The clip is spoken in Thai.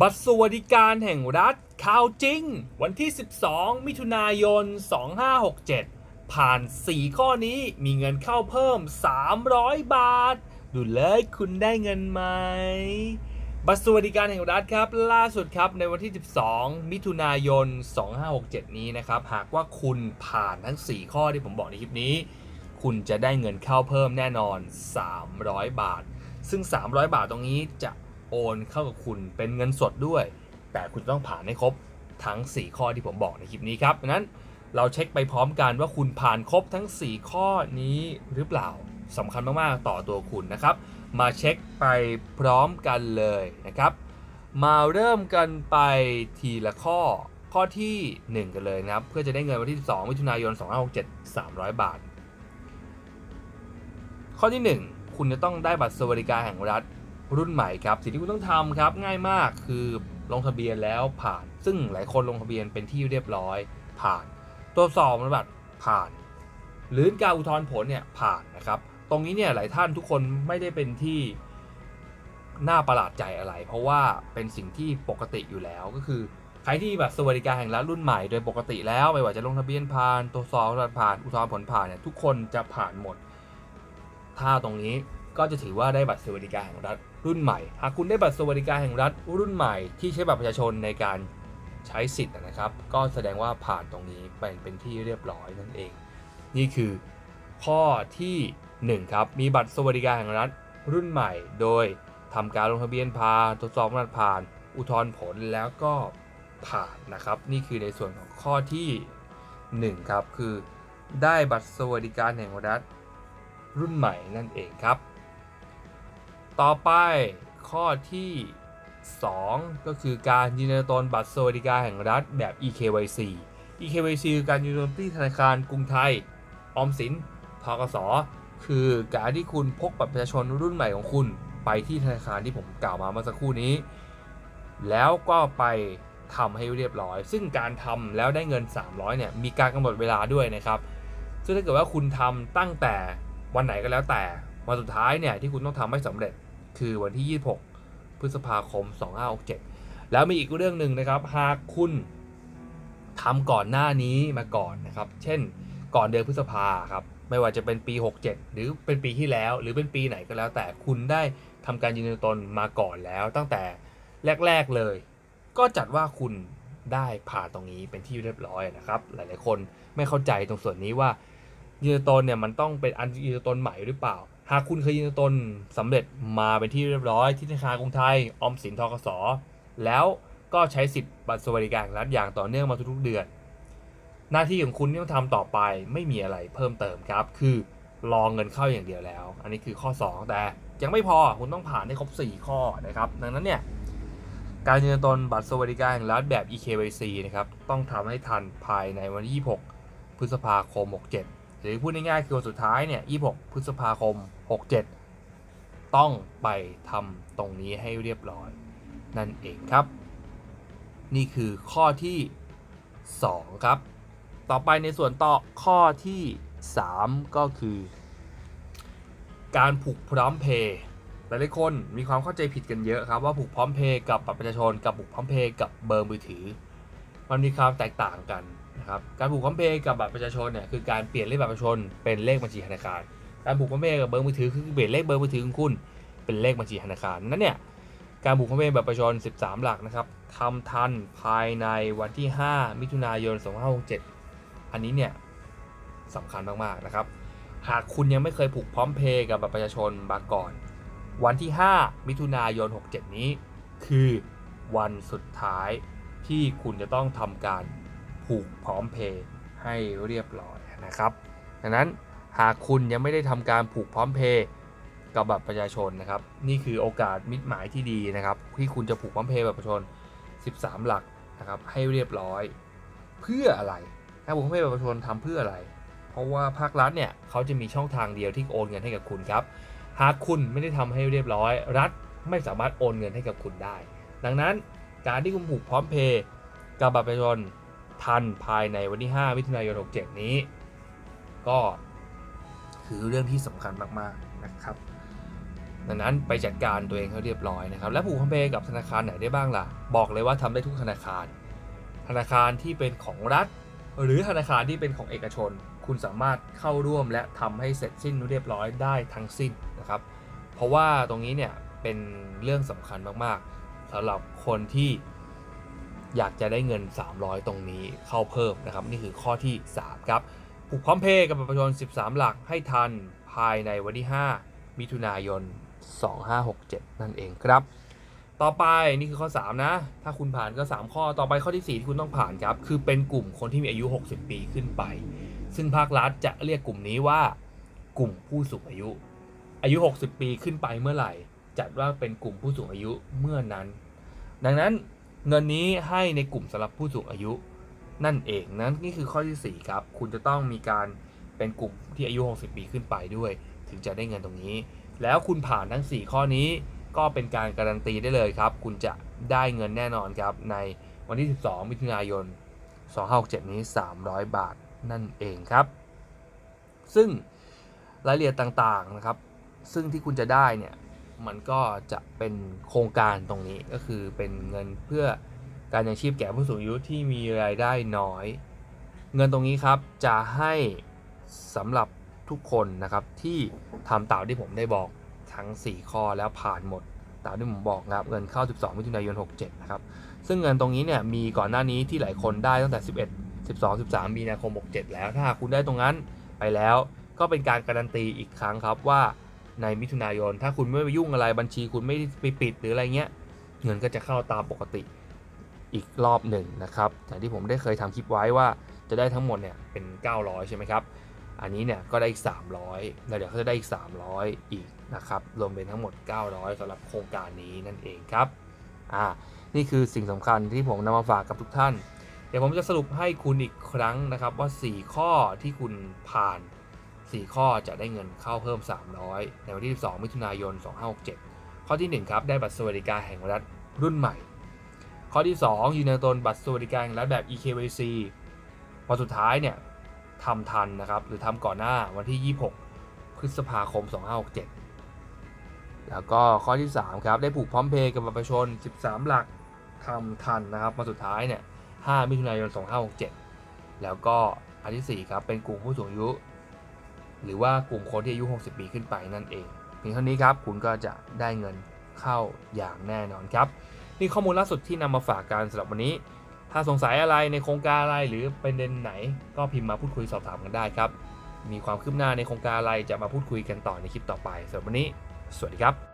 บัตรสวัสดิการแห่งรัฐข่าวจริง วันที่ 12 มิถุนายน 2567 ผ่าน 4 ข้อนี้มีเงินเข้าเพิ่ม 300 บาท ดูเลยคุณได้เงินไหม บัตรสวัสดิการแห่งรัฐครับ ล่าสุดครับในวันที่ 12 มิถุนายน 2567 นี้นะครับ หากว่าคุณผ่านทั้ง 4 ข้อที่ผมบอกในคลิปนี้ คุณจะได้เงินเข้าเพิ่มแน่นอน 300 บาท ซึ่ง 300 บาทตรงนี้จะ โอนเข้ากับคุณเป็นเงินสดด้วย แต่คุณต้องผ่านให้ครบทั้ง 4 ข้อที่ผมบอกในคลิปนี้ครับดังนั้นเราเช็คไปพร้อมกันว่าคุณผ่านครบทั้ง 4 ข้อนี้หรือเปล่าสำคัญมากๆต่อตัวคุณนะครับ มาเช็คไปพร้อมกันเลยนะครับ มาเริ่มกันไปทีละข้อข้อทีหนึ่1 กันเลยนะครับ เพื่อจะได้เงินวันที่ 12มิถุนายน 2567 300 บาท ข้อที่ 1 คุณจะต้องได้บัตรสวัสดิการแห่งรัฐ รุ่นใหม่ครับสิ่งที่คุณต้องทำครับง่ายมากคือลงทะเบียนแล้วผ่าน ซึ่งหลายคนลงทะเบียนเป็นที่เรียบร้อย ผ่านตรวจสอบบัตรผ่านหรือการอุทธรณ์ผลเนี่ยผ่านนะครับ ตรงนี้เนี่ยหลายท่านทุกคนไม่ได้เป็นที่น่าประหลาดใจอะไร เพราะว่าเป็นสิ่งที่ปกติอยู่แล้วก็คือใครที่บัตรสวัสดิการแห่งรัฐรุ่นใหม่โดยปกติแล้วไม่ว่าจะลงทะเบียนผ่านตรวจสอบบัตรผ่านอุทธรณ์ผลผ่านเนี่ยทุกคนจะผ่านหมด ถ้าตรงนี้ก็จะถือว่าได้บัตรสวัสดิการแห่งรัฐ รุ่นใหม่ หากคุณได้บัตรสวัสดิการแห่งรัฐรุ่นใหม่ที่ใช้บัตรประชาชนในการใช้สิทธิ์นะครับ ก็แสดงว่าผ่านตรงนี้เป็นเป็นที่เรียบร้อยนั่นเอง นี่คือข้อที่ 1 ครับ มีบัตรสวัสดิการแห่งรัฐรุ่นใหม่ โดยทำการลงทะเบียนผ่านตรวจสอบมาตรผ่าน อุทธรณ์ผลแล้วก็ผ่านนะครับ นี่คือในส่วนของข้อที่ 1 ครับ คือได้บัตรสวัสดิการแห่งรัฐรุ่นใหม่นั่นเองครับ ต่อไปข้อที่ 2 ก็คือการยืนยันตนบัตรสวัสดิการแห่งรัฐแบบ eKYC eKYC คือการยืนยันที่ธนาคารกรุงไทย ออมสินทกสคือการที่คุณพกบัตรประชาชนรุ่นใหม่ของคุณไปที่ธนาคารที่ผมกล่าวมาเมื่อสักครู่นี้ แล้วก็ไปทำให้เรียบร้อย ซึ่งการทำแล้วได้เงิน 300เนี่ยมีการกำหนดเวลาด้วยนะครับ ซึ่งถ้าเกิดว่าคุณทำตั้งแต่วันไหนก็แล้วแต่วันสุดท้ายเนี่ยที่คุณต้องทำให้สำเร็จ คือวันที่ 26 พฤษภาคม 2567 แล้วมีอีกเรื่องหนึ่งนะครับ หากคุณทำก่อนหน้านี้มาก่อนนะครับ เช่น ก่อนเดือนพฤษภาครับ ไม่ว่าจะเป็นปี 67 หรือเป็นปีที่แล้ว หรือเป็นปีไหนก็แล้ว แต่คุณได้ทำการยืนยันตนมาก่อนแล้วตั้งแต่แรก ๆเลย ก็จัดว่าคุณได้ผ่านตรงนี้เป็นที่เรียบร้อยนะครับ หลายๆคนไม่เข้าใจตรงส่วนนี้ว่ายืนยันตนเนี่ยมันต้องเป็นอันยืนยันตนใหม่หรือเปล่า หากคุณเคยยืนตนสำเร็จมาเป็นที่เรียบร้อยที่ธนาคารกรุงไทยออมสินทกสแล้วก็ใช้สิทธิ์บัตรสวัสดิการรัฐอย่างต่อเนื่องมาทุกๆเดือน หน้าที่ของคุณที่ต้องทำต่อไปไม่มีอะไรเพิ่มเติมครับ คือรองเงินเข้าอย่างเดียวแล้ว อันนี้คือข้อ 2 แต่ยังไม่พอคุณต้องผ่านให้ครบ 4 ข้อนะครับ ดังนั้นเนี่ยการยืนตนบัตรสวัสดิการแห่งรัฐแบบ eKYC นะครับต้องทำให้ทันภายในวันที่ 26 พฤษภาคม 67 หรือพูดง่ายๆคือวันสุดท้ายเนี่ย 26 พฤษภาคม 67 ต้องไปทำตรงนี้ให้เรียบร้อย นั่นเองครับ นี่คือข้อที่ 2 ครับ ต่อไปในส่วนต่อข้อที่ 3 ก็คือ การผูกพร้อมเพย์หลายๆคนมีความเข้าใจผิดกันเยอะครับว่าผูกพร้อมเพย์กับบัตรประชาชนกับผูกพร้อมเพย์กับเบอร์มือถือ มันมีความแตกต่างกัน นะครับการผูกพร้อมเพย์กับบัตรประชาชนเนี่ยคือการเปลี่ยนเลขบัตรประชาชนเป็นเลขบัญชีธนาคาร การผูกพร้อมเพย์กับเบอร์มือถือคือเปลี่ยนเลขเบอร์มือถือของคุณเป็นเลขบัญชีธนาคารนั้นเนี่ยการผูกพร้อมเพย์บัตรประชาชน 13 หลักนะครับทำทันภายในวันที่ 5 มิถุนายน 2567 อันนี้เนี่ยสำคัญมากๆนะครับหากคุณยังไม่เคยผูกพร้อมเพย์กับบัตรประชาชนมาก่อน วันที่ 5 มิถุนายน 67 นี้ คือวันสุดท้ายที่คุณจะต้องทำการ ผูกพร้อมเพย์ให้เรียบร้อยนะครับดังนั้นหากคุณยังไม่ได้ทำการผูกพร้อมเพย์กับบัตรประชาชนนะครับ นี่คือโอกาสมิตรหมายที่ดีนะครับ ที่คุณจะผูกพร้อมเพย์บัตรประชาชน 13 หลักนะครับให้เรียบร้อย เพื่ออะไรถ้าผูกพร้อมเพย์บัตรประชาชนทำเพื่ออะไร เพราะว่าภาครัฐเนี่ยเขาจะมีช่องทางเดียวที่โอนเงินให้กับคุณครับ หากคุณไม่ได้ทำให้เรียบร้อย รัฐไม่สามารถโอนเงินให้กับคุณได้ ดังนั้นการที่คุณผูกพร้อมเพย์กับบัตรประชาชน ทันภายในวันที่ 5 มิถุนายน 67 นี้ ก็คือเรื่องที่สำคัญมาก ๆ นะครับ ดังนั้นไปจัดการตัวเองให้เรียบร้อยนะครับ และผูกพันเพกับธนาคารไหนได้บ้างล่ะ บอกเลยว่าทำได้ทุกธนาคาร ธนาคารที่เป็นของรัฐ หรือธนาคารที่เป็นของเอกชน คุณสามารถเข้าร่วมและทำให้เสร็จสิ้นเรียบร้อยได้ทั้งสิ้นนะครับ เพราะว่าตรงนี้เนี่ยเป็นเรื่องสำคัญมาก ๆสำหรับคนที่ อยากจะได้เงิน 300 ตรงนี้เข้าเพิ่มนะครับ นี่คือข้อที่ 3 ครับผูกพร้อมเพย์กับประชาชน 13 หลักให้ทันภายในวันที่ 5 มิถุนายน 2567 นั่นเองครับ ต่อไปนี่คือข้อ 3 นะ ถ้าคุณผ่านก็ 3 ข้อต่อไปข้อที่ 4 ที่คุณต้องผ่านครับ คือเป็นกลุ่มคนที่มีอายุ 60 ปีขึ้นไป ซึ่งภาครัฐจะเรียกกลุ่มนี้ว่ากลุ่มผู้สูงอายุ อายุ 60 ปีขึ้นไปเมื่อไหร่ จัดว่าเป็นกลุ่มผู้สูงอายุเมื่อนั้น ดังนั้น เงินนี้ให้ในกลุ่มสำหรับผู้สูงอายุนั่นเองนั้นนี่คือข้อที่ 4 ครับ คุณจะต้องมีการเป็นกลุ่มที่อายุ 60 ปีขึ้นไปด้วย ถึงจะได้เงินตรงนี้ แล้วคุณผ่านทั้ง 4 ข้อนี้ก็เป็นการการันตีได้เลยครับ คุณจะได้เงินแน่นอนครับ ในวันที่ 12 มิถุนายน 2567 นี้ 300 บาทนั่นเองครับ ซึ่งรายละเอียดต่างๆนะครับ ซึ่งที่คุณจะได้เนี่ย มันก็จะเป็นโครงการตรงนี้ก็คือเป็นเงินเพื่อการยังชีพแก่ผู้สูงอายุที่มีรายได้น้อย เงินตรงนี้ครับจะให้สำหรับทุกคนนะครับที่ทำตามที่ผมได้บอกทั้ง 4 ข้อแล้วผ่านหมดตามที่ผมบอกนะครับเงินเข้า 12มิถุนายน 67 นะครับ ซึ่งเงินตรงนี้เนี่ยมีก่อนหน้านี้ที่หลายคนได้ตั้งแต่ 11 12 13 มีนาคม 67 แล้วถ้าหากคุณได้ตรงนั้นไปแล้วก็เป็นการการันตีอีกครั้งครับว่า ในมิถุนายน ถ้าคุณไม่ไปยุ่งอะไรบัญชีคุณไม่ไปปิดหรืออะไรเงี้ย เงินก็จะเข้าตามปกติอีกรอบหนึ่งนะครับอย่างที่ผมได้เคยทำคลิปไว้ว่าจะได้ทั้งหมดเนี่ยเป็น 900 ใช่ไหมครับ อันนี้เนี่ยก็ได้อีก 300 แล้วเดี๋ยวเขาจะได้อีก 300 อีกนะครับ รวมเป็นทั้งหมด 900สำหรับโครงการนี้นั่นเองครับ อ่า นี่คือสิ่งสำคัญที่ผมนำมาฝากกับทุกท่าน เดี๋ยวผมจะสรุปให้คุณอีกครั้งนะครับว่า 4 ข้อที่คุณผ่าน 4 ข้อจะได้เงินเข้าเพิ่ม 300 ในวันที่ 12 มิถุนายน 2567 ข้อที่ 1 ครับ ได้บัตรสวัสดิการแห่งรัฐรุ่นใหม่ ข้อที่ 2 ยืนยันตนบัตรสวัสดิการแห่งรัฐแบบ EKYC พอสุดท้ายเนี่ยทำทันนะครับ หรือทำก่อนหน้าวันที่ 26 พฤษภาคม 2567 แล้วก็ข้อที่ 3 ครับ ได้ผูกพร้อมเพย์กับบัตรประชาชน 13 หลักทำทันนะครับมาสุดท้ายเนี่ย 5 มิถุนายน 2567 แล้วก็อันที่ 4 ครับ เป็นกลุ่มผู้สูงอายุ หรือว่ากลุ่มคนที่อายุ 60 ปีขึ้นไปนั่นเองเพียงเท่านี้ครับคุณก็จะได้เงินเข้าอย่างแน่นอนครับนี่ข้อมูลล่าสุดที่นำมาฝากกันสำหรับวันนี้ ถ้าสงสัยอะไรในโครงการอะไรหรือประเด็นไหน ก็พิมพ์มาพูดคุยสอบถามกันได้ครับ มีความคืบหน้าในโครงการอะไรจะมาพูดคุยกันต่อในคลิปต่อไปสำหรับวันนี้ สวัสดีครับ